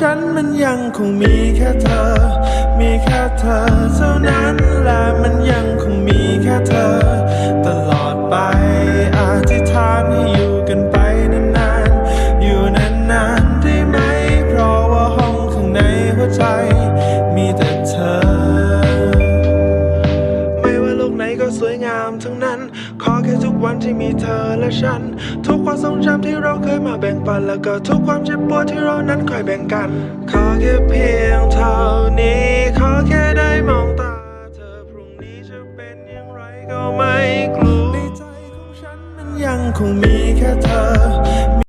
ฉันมันยังคงมีแค่เธอ มีแค่เธอเท่านั้นและมันยังคงมีแค่เธอ ตลอดไปอธิษฐานให้อยู่กันไปนานๆ อยู่นานๆได้ไหม เพราะว่าห้องข้างในหัวใจ มีแต่เธอ ไม่ว่าโลกไหนก็สวยงามทั้งนั้น ขอแค่ทุกวันที่มีเธอและฉัน ทุกความทรงจำที่เราเคยมา แบ่งปันแล้วก็ทุกความเจ็บปวดที่เรานั้นคอยแบ่งกัน ขอแค่เพียงเท่านี้ ขอแค่ได้มองตา เธอพรุ่งนี้จะเป็นอย่างไรก็ไม่กลัวในใจของฉันมันยังคงมีแค่เธอ